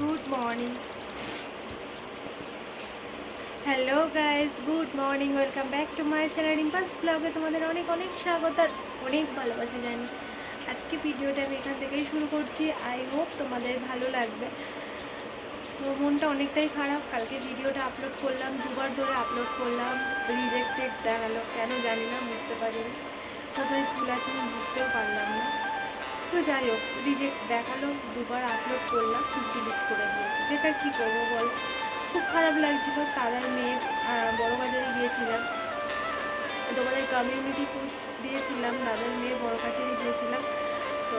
Good morning hello guys good morning welcome back to my channel Rimpa's ব্লগে তোমাদের অনেক অনেক স্বাগত আর অনেক ভালোবাসা জানি। আজকে ভিডিওটা আমি এখান থেকেই শুরু করছি। আই হোপ তোমাদের ভালো লাগবে। তো মনটা অনেকটাই খারাপ। কালকে ভিডিওটা আপলোড করলাম, দুবার ধরে আপলোড করলাম। রিজেক্টেড দেখাল। কেন জানি না, বুঝতে পারিনি। কোথায় ভুল আছে আমি বুঝতেও পারলাম না। তো যাই হোক রিজেক্ট দেখাল, দুবার আপলোড করলাম ডিলিট করে দিয়েছি বেকার কী করব বল? খুব খারাপ লাগছিল তারার মেয়ে বড় বাজারে গিয়েছিলাম। তোমাদের কমিউনিটি পোস্ট দিয়েছিলাম দাদার মেয়ে বড় কাছারি গিয়েছিলাম তো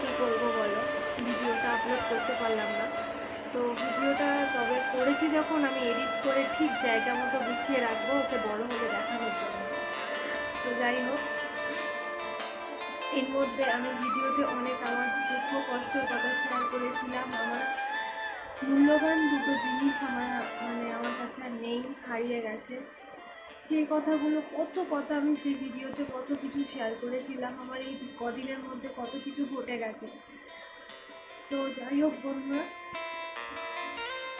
কী করব বলো? ভিডিওটা আপলোড করতে পারলাম না। তো ভিডিওটা তবে করেছি যখন, আমি এডিট করে ঠিক জায়গা মতো গুছিয়ে রাখব, ওকে বড় হলে দেখানোর জন্য। তো যাই হোক এর মধ্যে আমি ভিডিওতে অনেক আমার দুঃখ কষ্টের কথা শেয়ার করেছিলাম। আমার মূল্যবান দুটো জিনিস আমার মানে আমার কাছে আর নেই, হারিয়ে গেছে। সেই কথাগুলো, কত কথা আমি সেই ভিডিওতে কত কিছু শেয়ার করেছিলাম। আমার এই কদিনের মধ্যে কত কিছু ঘটে গেছে। তো যাই হোক বন্ধুরা,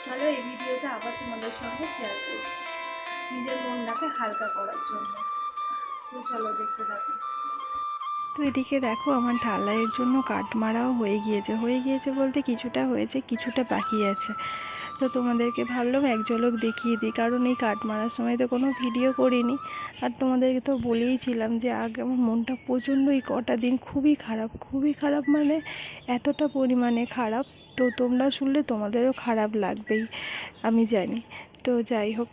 চলো এই ভিডিওটা আবার তোমাদের সঙ্গে শেয়ার করছি নিজের মনটাকে হালকা করার জন্য। তো চলো দেখতে থাকো। তো এদিকে দেখো আমার ঢালাইয়ের জন্য কাঠ মারাও হয়ে গিয়েছে। হয়ে গিয়েছে বলতে কিছুটা হয়েছে, কিছুটা বাকি আছে। তো তোমাদেরকে ভাবলাম এক ঝলক দেখিয়ে দিই, কারণ এই কাঠ মারার সময় তো কোনো ভিডিও করিনি। আর তোমাদেরকে তো বলেইছিলাম যে আগে আমার মনটা প্রচণ্ড এই কটা দিন খুবই খারাপ খুবই খারাপ মানে এতটা পরিমাণে খারাপ। তো তোমরা শুনলে তোমাদেরও খারাপ লাগবেই, আমি জানি। তো যাই হোক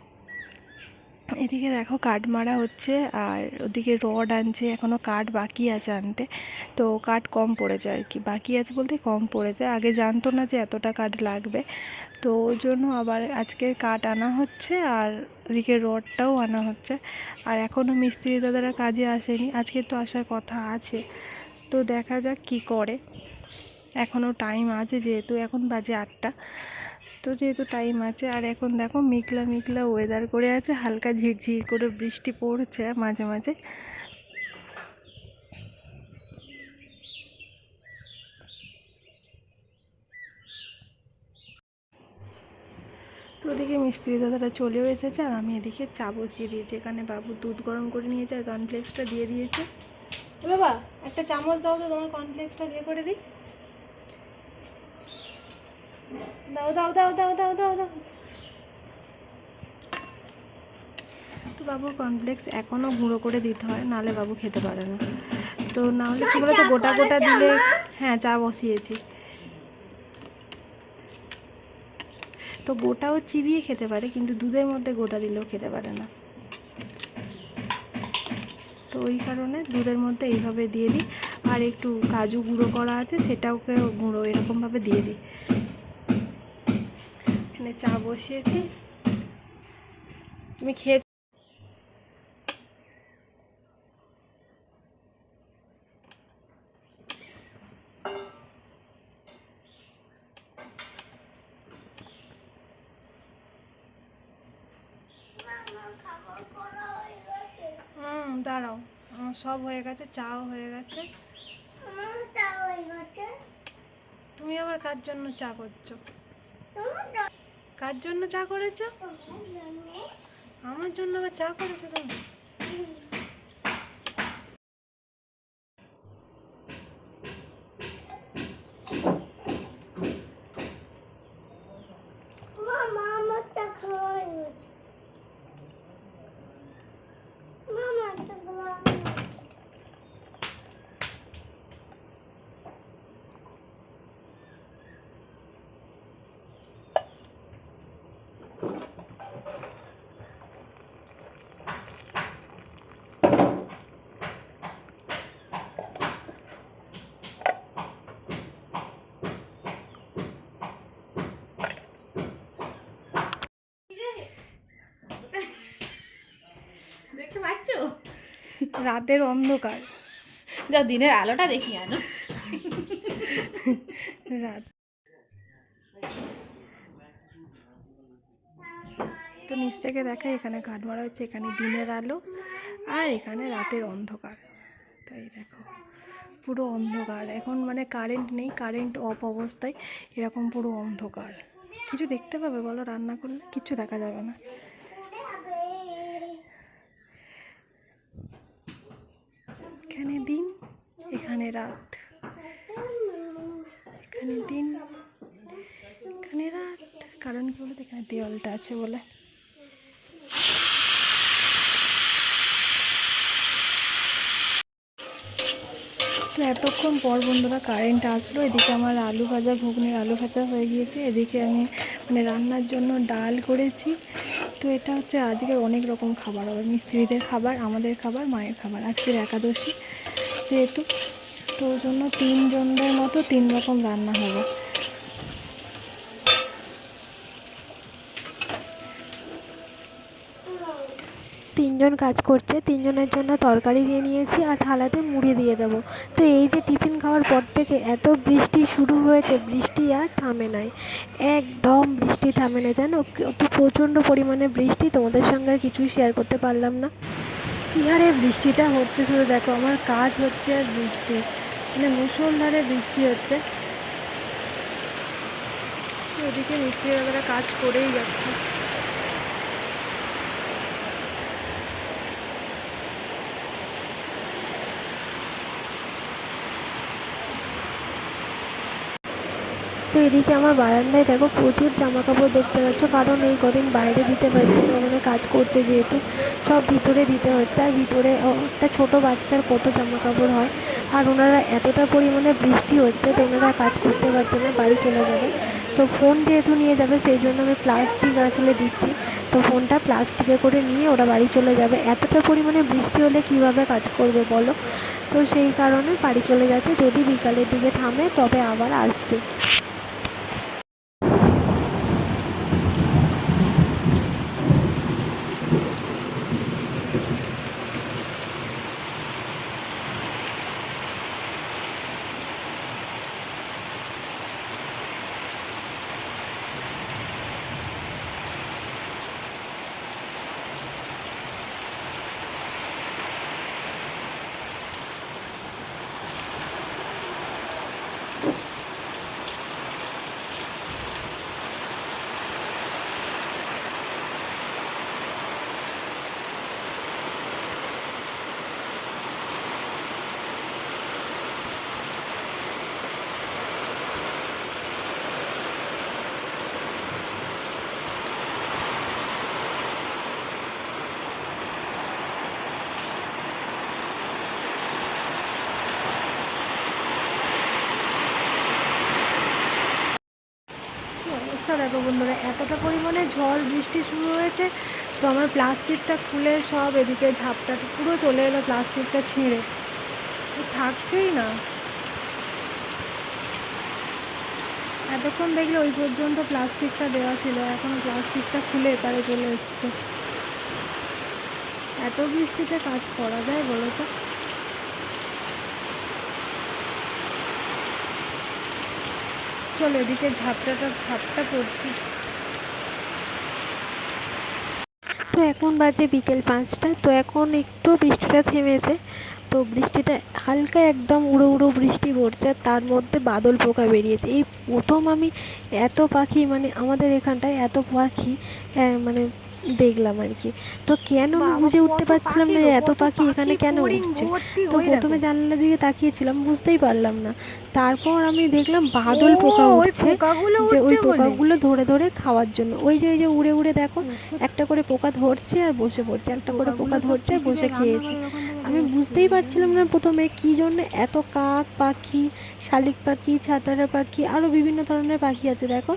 এদিকে দেখো কাঠ মারা হচ্ছে, আর ওদিকে রড আনছে এখনও কাঠ বাকি আছে আনতে। তো কাঠ কম পড়েছে আর কি, বাকি আছে বলতে কম পড়েছে। আগে জানতো না যে এতটা কাঠ লাগবে। তো ওই জন্য আবার আজকে কাঠ আনা হচ্ছে, আর ওদিকে রডটাও আনা হচ্ছে। আর এখনও মিস্ত্রি দাদারা কাজে আসেনি, আজকে তো আসার কথা আছে। তো দেখা যাক কি করে। এখনও টাইম আছে, যেহেতু এখন বাজে আটটা। যেহেতু টাইম আছে, আর এখন দেখো মেঘলা মেঘলা ওয়েদার করে আছে, হালকা ঝিরঝির করে বৃষ্টি পড়ছে মাঝে মাঝে। তো ওদিকে মিস্ত্রি দাদারা চলেও এসেছে, আর আমি এদিকে চা বসিয়ে দিয়েছি। এখানে বাবু দুধ গরম করে নিয়েছে আর কর্নফ্লেক্সটা দিয়ে দিয়েছে। বাবা, একটা চামচ দাও তো, তোমার কর্নফ্লেক্সটা দিয়ে করে দিই। দাও দাও দাও দাও দাও দাও দাও। তো বাবুর কর্নফ্লেক্স এখনও গুঁড়ো করে দিতে হয় নাহলে বাবু খেতে পারে না। তো না হলে কী বলতো গোটা গোটা দিলে হ্যাঁ চা বসিয়েছি। তো গোটাও চিবিয়ে খেতে পারে কিন্তু দুধের মধ্যে গোটা দিলেও খেতে পারে না। তো ওই কারণে দুধের মধ্যে এইভাবে দিয়ে দিই আর একটু কাজু গুঁড়ো করা আছে সেটাওকে গুঁড়ো এরকমভাবে দিয়ে দিই। এখানে চা বসিয়েছি। তুমি খেয়ে হুম, দাঁড়াও। আমার সব হয়ে গেছে, চাও হয়ে গেছে। তুমি আবার কার জন্য চা করছ? কার জন্য চা করেছ? আমার জন্য আবার চা করেছ তুমি? রাতের অন্ধকার। যা দিনের আলোটা দেখি আনো। রাত। তো নিচ থেকে দেখাই এখানে কাঠ মারা হচ্ছে এখানে দিনের আলো আর এখানে রাতের অন্ধকার। তাই দেখো পুরো অন্ধকার। এখন মানে কারেন্ট নেই কারেন্ট অফ অবস্থায় এরকম পুরো অন্ধকার। কিছু দেখতে পাবে বলো রান্না করলে? কিছু দেখা যাবে না এখানে দিন এখানে রাত। এখানে দিন। এখানে রাত। কারণ কি বলতো? এখানে দেওয়ালটা আছে বলে। তো এতক্ষণ পর বন্ধুরা কারেন্ট আসলো। এদিকে আমার আলু ভাজা, ঘুগনির আলু ভাজা হয়ে গিয়েছে। এদিকে আমি মানে রান্নার জন্য ডাল করেছি। তো এটা হচ্ছে আজকের অনেক রকম খাবার। হবে মিস্ত্রিদের খাবার, আমাদের খাবার, মায়ের খাবার। আজকের একাদশী। যেহেতু তো ওই জন্য তিনজনের মতো তিন রকম রান্না হবে। তিনজন কাজ করছে তিনজনের জন্য তরকারি নিয়ে নিয়েছি আর থালাতে মুড়ি দিয়ে দেবো। তো এই যে টিফিন খাওয়ার পর থেকে এত বৃষ্টি শুরু হয়েছে বৃষ্টি আর থামে নাই। একদম বৃষ্টি থামে না জানো? কত প্রচণ্ড পরিমাণে বৃষ্টি তোমাদের সঙ্গে আর কিছুই শেয়ার করতে পারলাম না। কি হারে বৃষ্টিটা হচ্ছে শুধু দেখো আমার কাজ হচ্ছে আর বৃষ্টি। মানে মুসলধারে বৃষ্টি হচ্ছে। ওদিকে মিস্ত্রিরা কাজ করেই যাচ্ছে। তো এদিকে আমার বারান্দায় দেখো প্রচুর জামা কাপড় দেখতে পাচ্ছ, কারণ এই কদিন বাইরে দিতে পারছি না, ওখানে কাজ করছে যেহেতু। সব ভিতরে দিতে হচ্ছে, আর ভিতরে একটা ছোট বাচ্চার কত জামা কাপড় হয়। আর ওনারা এতটা পরিমাণে বৃষ্টি হচ্ছে তো ওনারা কাজ করতে পারছে না, বাড়ি চলে যাবে। তো ফোন যেহেতু নিয়ে যাবে, সেই জন্য আমি প্লাস্টিক আসলে দিচ্ছি। তো ফোনটা প্লাস্টিকে করে নিয়ে ওরা বাড়ি চলে যাবে। এতটা পরিমাণে বৃষ্টি হলে কীভাবে কাজ করবে বলো? তো সেই কারণে বাড়ি চলে যাচ্ছে। যদি বিকালের দিকে থামে, তবে আবার আসবে কি অবস্থা দেখো বন্ধুরা, এতটা পরিমাণে ঝড়, বৃষ্টি শুরু হয়েছে, তো আমার প্লাস্টিকটা খুলে সব এদিকে ঝাপটা পুরো চলে এলো প্লাস্টিকটা ছিঁড়ে। থাকছেই না। এতক্ষণ দেখলে ওই পর্যন্ত প্লাস্টিকটা দেওয়া ছিল, এখন প্লাস্টিকটা খুলে এপারে চলে এসছে। এত বৃষ্টিতে কাজ করা যায় বলো তো? চলো এদিকে ঝাপটাটা, ঝাপটা পড়ছি তো এখন বাজে বিকেল পাঁচটা, তো এখন একটু বৃষ্টিটা থেমেছে। তো বৃষ্টিটা হালকা একদম উড়ো উড়ো বৃষ্টি পড়ছে, তার মধ্যে বাদল পোকা বেরিয়েছে। এই প্রথম আমি এত পাখি মানে আমাদের এখানটায় এত পাখি মানে দেখলাম আর কি তো কেন আমি বুঝে উঠতে পারছিলাম না এত পাখি এখানে কেন উঠছে? তো প্রথমে জানলা জানলার দিকে তাকিয়েছিলাম বুঝতেই পারলাম না। তারপর আমি দেখলাম বাদল পোকা উঠছে যে ওই পোকাগুলো ধরে ধরে খাওয়ার জন্য। ওই যে ওই যে উড়ে উড়ে দেখো একটা করে পোকা ধরছে আর বসে পড়ছে একটা করে পোকা ধরছে আর বসে খেয়েছে। আমি বুঝতেই পারছিলাম না প্রথমে কী জন্য এত কাক পাখি, শালিক পাখি, ছাতারা পাখি আরও বিভিন্ন ধরনের পাখি আছে, দেখো।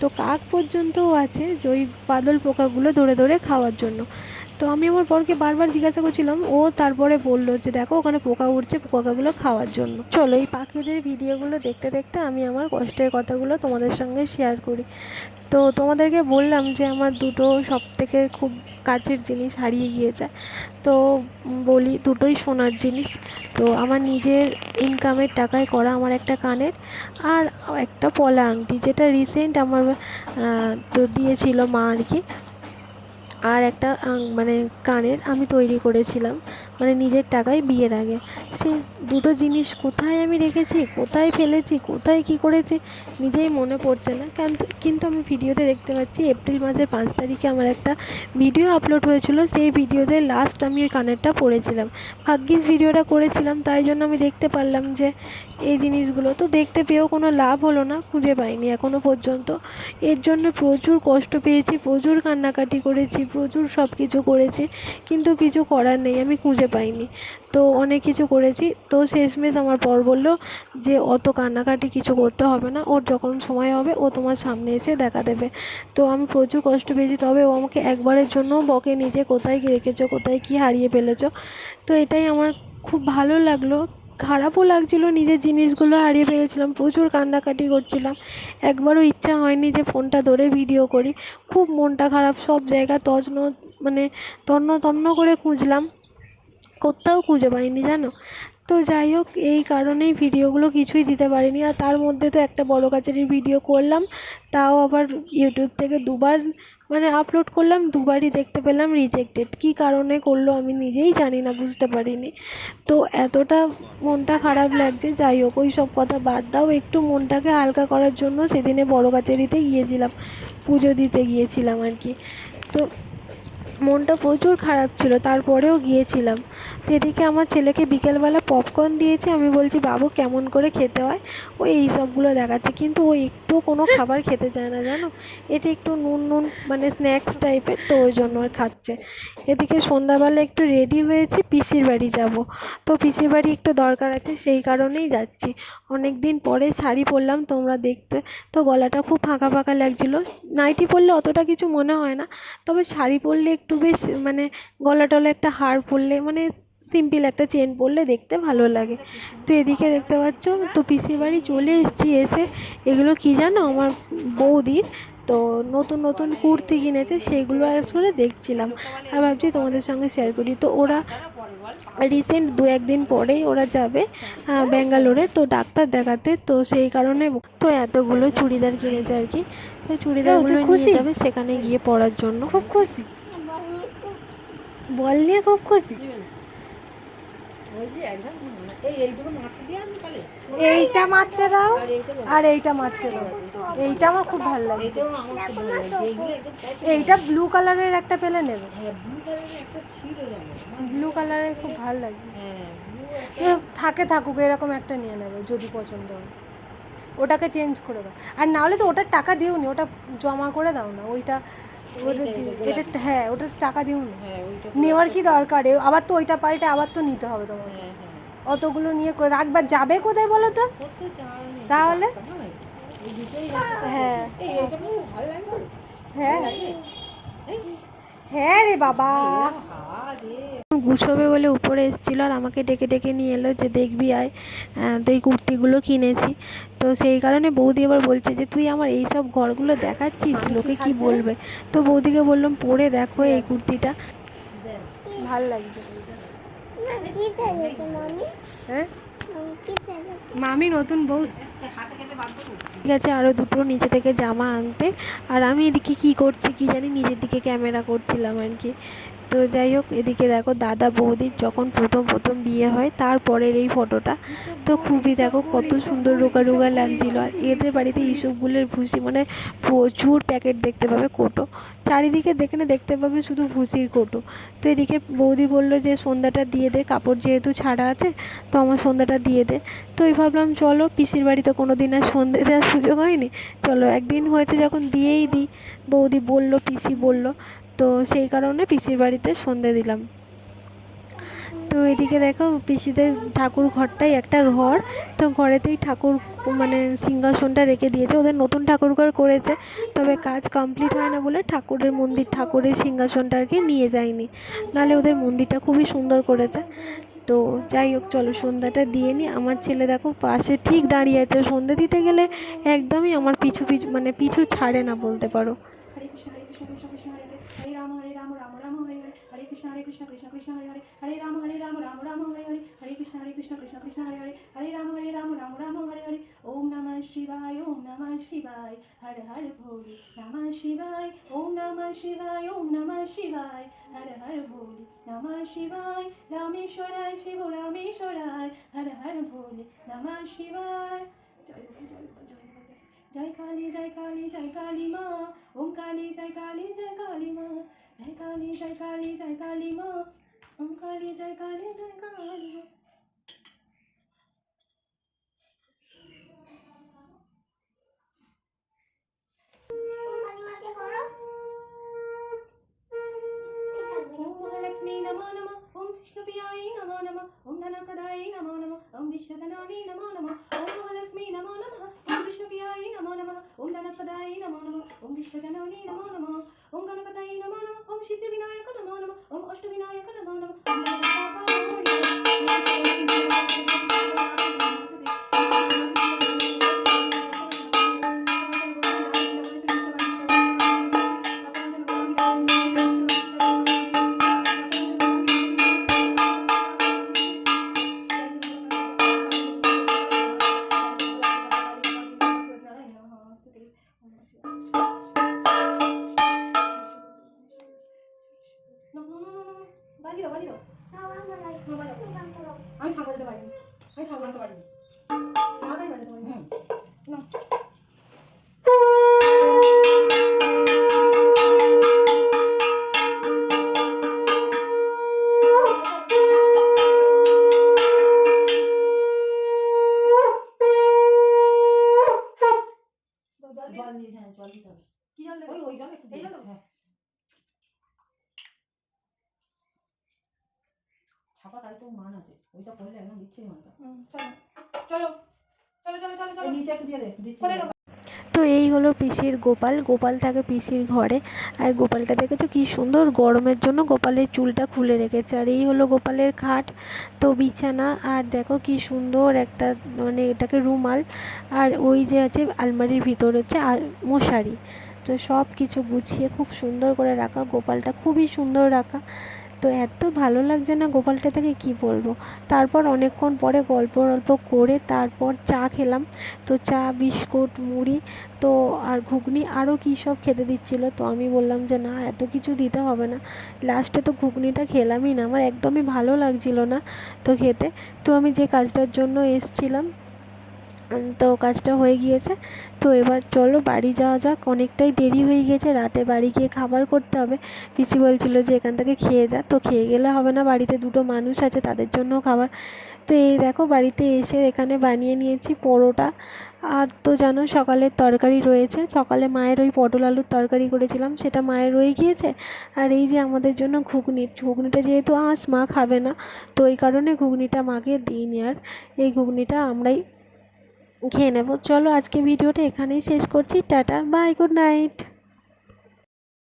তো কাক পর্যন্তও আছে যে ওই বাদল পোকাগুলো ধরে ধরে খাওয়ার জন্য। তো আমি আমার বরকে বারবার জিজ্ঞাসা করছিলাম, ও তারপরে বলল যে দেখো ওখানে পোকা উঠছে পোকাগুলো খাওয়ার জন্য। চলো এই পাখিদের ভিডিওগুলো দেখতে দেখতে আমি আমার কষ্টের কথাগুলো তোমাদের সঙ্গে শেয়ার করি। তো তোমাদেরকে বললাম যে আমার দুটো সব থেকে খুব কাছের জিনিস হারিয়ে গিয়েছে। তো বলি দুটোই সোনার জিনিস। তো আমার নিজের ইনকামের টাকায় করা আমার একটা কানের আর একটা পলা আংটি, যেটা রিসেন্ট আমার তো দিয়েছিল মা আর কি আর একটা মানে কানের আমি তৈরি করেছিলাম মানে নিজের টাকায় বিয়ের আগে। সেই দুটো জিনিস কোথায় আমি রেখেছি, কোথায় ফেলেছি, কোথায় কী করেছি, নিজেই মনে পড়ছে না। কিন্তু কিন্তু আমি ভিডিওতে দেখতে পাচ্ছি, এপ্রিল মাসের পাঁচ তারিখে আমার একটা ভিডিও আপলোড হয়েছিল। সেই ভিডিওতে লাস্ট আমি ওই কানেরটা পরেছিলাম ভাগ্যিস ভিডিওটা করেছিলাম, তাই জন্য আমি দেখতে পারলাম যে এই জিনিসগুলো তো দেখতে পেয়েও কোনো লাভ হলো না, খুঁজে পাইনি এখনও পর্যন্ত। এর জন্য প্রচুর কষ্ট পেয়েছি, প্রচুর কান্নাকাটি করেছি, প্রচুর সব কিছু করেছি, কিন্তু কিছু করার নেই, আমি খুঁজে পাইনি। তো অনেক কিছু করেছি, তো শেষমেশ আমার পর বলল যে অত কান্নাকাটি কিছু করতে হবে না, ওর যখন সময় হবে, ও তোমার সামনে এসে দেখা দেবে। তো আমি প্রচুর কষ্ট পেয়েছি, তবে ও আমাকে একবারের জন্য বকে নিজে কোথায় কী রেখেছো, কোথায় কী হারিয়ে ফেলেছো। তো এটাই আমার খুব ভালো লাগল। খারাপও লাগছিল, নিজের জিনিসগুলো হারিয়ে ফেলেছিলাম, প্রচুর কান্নাকাটি করছিলাম। একবারও ইচ্ছা হয়নি যে ফোনটা ধরে ভিডিও করি। খুব মনটা খারাপ, সব জায়গা তছন মানে তন্ন তন্ন করে খুঁজলাম। কোথাও খুঁজে পাইনি, জানো? তো যাই হোক, এই কারণেই ভিডিওগুলো কিছুই দিতে পারিনি। আর তার মধ্যে তো একটা বড় কাচারির ভিডিও করলাম। তাও আবার ইউটিউব থেকে দুবার মানে আপলোড করলাম, দুবারই দেখতে পেলাম রিজেক্টেড কী কারণে করল আমি নিজেই জানি না, বুঝতে পারিনি। তো এতটা মনটা খারাপ লাগছে, যাই হোক, ওই সব কথা বাদ দাও। একটু মনটাকে হালকা করার জন্য সেদিনে বড় কাচারিতে গিয়েছিলাম, পুজো দিতে গিয়েছিলাম আর কি। তো মনটা প্রচুর খারাপ ছিল, তারপরেও গিয়েছিলাম। সেদিকে আমার ছেলেকে বিকেলবেলা পপকর্ন দিয়েছে, আমি বলছি, বাবু, কেমন করে খেতে হয়? ও এই সবগুলো দেখাচ্ছে, কিন্তু ও একটু কোনো খাবার খেতে চায় না, জানো? এটি একটু নুন নুন মানে স্ন্যাক্স টাইপের তো ওই জন্য খাচ্ছে। এদিকে সন্ধ্যাবেলা একটু রেডি হয়েছি, পিসির বাড়ি যাব। তো পিসির বাড়ি একটু দরকার আছে, সেই কারণেই যাচ্ছি। অনেক দিন পরে শাড়ি পরলাম, তোমরা দেখতে। তো গলাটা খুব ফাঁকা ফাঁকা লাগছিল। নাইটি পরলে অতটা কিছু মনে হয় না, তবে শাড়ি পরলে একটু বেশ মানে গলা টলা একটা হার পরলে মানে সিম্পল একটা চেন পরলে দেখতে ভালো লাগে। তো এদিকে দেখতে পাচ্ছ তো পিসির বাড়ি চলে এসেছি এসে। এগুলো কি জানো? আমার বৌদির। তো নতুন নতুন কুর্তি কিনেছে সেগুলো আসলে দেখছিলাম। আর ভাবছি তোমাদের সঙ্গে শেয়ার করি। তো ওরা রিসেন্ট দু একদিন পরেই ওরা যাবে ব্যাঙ্গালোরে। তো ডাক্তার দেখাতে তো সেই কারণে তো এতগুলো চুড়িদার কিনেছে আর কি। তো চুড়িদারগুলো খুশি? নিয়ে যাবে সেখানে গিয়ে পরার জন্য। খুব খুশি? বল নিয়ে খুব খুশি। এইটা মারতে দাও আর এইটা মারতে দাও। এইটা আমার খুব ভালো লাগে। এইটা ব্লু কালারের একটা পেলে নেবে। ব্লু কালারের খুব ভালো লাগে। থাকে থাকুক এরকম একটা নিয়ে নেবে যদি পছন্দ হয়। ওটাকে চেঞ্জ করে দাও। আর না হলে তো ওটার টাকা দিও নি ওটা জমা করে দাও না ওইটা ওটা এটা হ্যাঁ ওটা টাকা দিও না। নেওয়ার কি দরকার? আবার তো ওইটা পাল্টে আবার তো নিতে হবে তোমাকে। অতগুলো নিয়ে করে রাখবার যাবে কোথায় বলো তো? তাহলে? হ্যাঁ। হ্যাঁ। হ্যাঁ রে বাবা। গুছোবে বলে উপরে এসেছিল আর আমাকে ডেকে ডেকে নিয়ে এলো যে দেখবি আয় তো এই কুর্তিগুলো কিনেছি। তো সেই কারণে বৌদি এবার বলছে যে তুই আমার এই সব ঘরগুলো দেখাচ্ছিস? লোকে কি বলবে? তো বৌদিকে বললাম পরে দেখো এই কুর্তিটা। ভালো লাগছে হ্যাঁ? মামি নতুন বউ। ঠিক আছে আরও দুটো নিচে থেকে জামা আনতে। আর আমি এদিকে কি করছি, কি জানি, নিজের দিকে ক্যামেরা করছিলাম আর কি। তো যাই হোক, এদিকে দেখো দাদা বৌদির যখন প্রথম প্রথম বিয়ে হয় তারপরের এই ফটোটা। তো খুবই দেখো কত সুন্দর রোগা রোগা লাগছিল। আর এদের বাড়িতে ইসবগুলের ভুসি মানে প্রচুর প্যাকেট দেখতে পাবে কোটো। চারিদিকে দেখলে দেখতে পাবে শুধু ভুসির কোটো। তো এদিকে বৌদি বলল যে, সন্ধ্যাটা দিয়ে দে, কাপড় যেহেতু ছাড়া আছে, তো আমার সন্ধ্যাটা দিয়ে দে। তো এই ভাবলাম, চলো, পিসির বাড়িতে কোনো দিন আর সন্ধে দেওয়ার সুযোগ হয়নি। চলো, একদিন হয়েছে যখন দিয়েই দিই। বৌদি বলল, পিসি বলল তো সেই কারণে পিসির বাড়িতে সন্ধে দিলাম। তো এদিকে দেখো পিসিদের ঠাকুর ঘরটাই একটা ঘর। তো ঘরেতেই ঠাকুর মানে সিংহাসনটা রেখে দিয়েছে। ওদের নতুন ঠাকুর ঘর করেছে। তবে কাজ কমপ্লিট হয় না বলে ঠাকুরের মন্দির, ঠাকুরের সিংহাসনটা আর কি নিয়ে যায়নি। নাহলে ওদের মন্দিরটা খুবই সুন্দর করেছে। তো যাই হোক, চলো সন্ধ্যাটা দিয়ে নি আমার ছেলে দেখো পাশে ঠিক দাঁড়িয়ে আছে। সন্ধ্যে দিতে গেলে একদমই আমার পিছু পিছু মানে পিছু ছাড়ে না বলতে পারো। হরে কৃষ্ণ হরে কৃষ্ণ কৃষ্ণ কৃষ্ণ হরে হরে হরে রাম হরে রাম রাম রাম হরে হরে হরে কৃষ্ণ হরে কৃষ্ণ কৃষ্ণ কৃষ্ণ হরে হরে হরে রাম হরে রাম রাম রাম হরে হরে হরে কৃষ্ণ হরে কৃষ্ণ কৃষ্ণ কৃষ্ণ হরে হরে হরে রাম হরে রাম রাম রাম হরে হরে ওম নমঃ শিবায় ওম নমঃ শিবায় হর হর ভোলে নমঃ শিবায় ওম নমঃ শিবায় ওম নমঃ শিবায় হর হর ভোলে নমঃ শিবায় রামেশ্বরায় শিব রামেশ্বরায় হর হর ভোলে নমঃ শিবায় জয় জয় জয় কালী জয় কালী জয় কালী মা। ওম কালী জয় কালী জয় কালী মা। জয় কালী জয় কালী জয় কালী মা। ওম কালী জয় কালী জয় কালী মা। মাকে করো। ওম মহালক্ষ্মী নমো নমঃ। ওম বিষ্ণুপ্রিয়ায় নমো নমঃ ওম ধনপ্রদায় নমো নমঃ ওম বিশ্বজননী নমো নমঃ ওম মহালক্ষ্মী নমো নমঃ ওম বিষ্ণুপ্রিয়ায় নমো নমঃ ওম ধনপ্রদায় নমো নমঃ ওম বিশ্বজননী নমো নমঃ ওম গণপতায় নমো নমঃ ওম সিদ্ধিবিনায়ক নমো নমঃ ওম অষ্টবিনায়ক নমো নমঃ চলো। চলো। চলো চলো চলো চলো। নিচে একটু দিয়ে দে দিচ্ছি। তো এই হলো পিসির গোপাল। গোপাল থাকে পিসির ঘরে। আর গোপালটা দেখেছ কি সুন্দর গরমের জন্য গোপালের চুলটা খুলে রেখেছে। আর এই হলো গোপালের খাট তো বিছানা। আর দেখো কি সুন্দর একটা মানে এটাকে রুমাল। আর ওই যে আছে আলমারির ভিতর হচ্ছে আল- মশারি। তো সব কিছু গুছিয়ে খুব সুন্দর করে রাখা। গোপালটা খুবই সুন্দর রাখা। তো এত ভালো লাগছে না গোপালটা থেকে কি বলব? তারপর অনেকক্ষণ পরে গল্প গল্প করে তারপর চা খেলাম। তো চা, বিস্কুট, মুড়ি, তো আর ঘুগনি আরও কী সব খেতে দিচ্ছিল তো আমি বললাম যে না, এত কিছু দিতে হবে না। লাস্টে তো ঘুগনিটা খেলামই না, আমার একদমই ভালো লাগছিল না তো খেতে। তো আমি যে কাজটার জন্য এসছিলাম তো কাজটা হয়ে গিয়েছে। তো এবার চলো বাড়ি যাওয়া যাক। অনেকটাই দেরি হয়ে গিয়েছে। রাতে বাড়ি গিয়ে খাবার করতে হবে। পিসি বলছিল যে এখান থেকে খেয়ে যা। তো খেয়ে গেলে হবে না। বাড়িতে দুটো মানুষ আছে, তাদের জন্য খাবার। তো এই দেখো বাড়িতে এসে এখানে বানিয়ে নিয়েছি পরোটা। আর তো জানো সকালের তরকারি রয়েছে। সকালে মায়ের ওই পটল আলুর তরকারি করেছিলাম। সেটা মায়ের রয়ে গিয়েছে। আর এই যে আমাদের জন্য ঘুগনি। ঘুগনিটা যেহেতু আঁশ, মা খাবে না। তো এই কারণে ঘুগনিটা মাকে দিইনি। আর এই ঘুগনিটা আমরাই খেয়ে নেব। চলো আজকে ভিডিওটা এখানেই শেষ করছি। Tata bye good night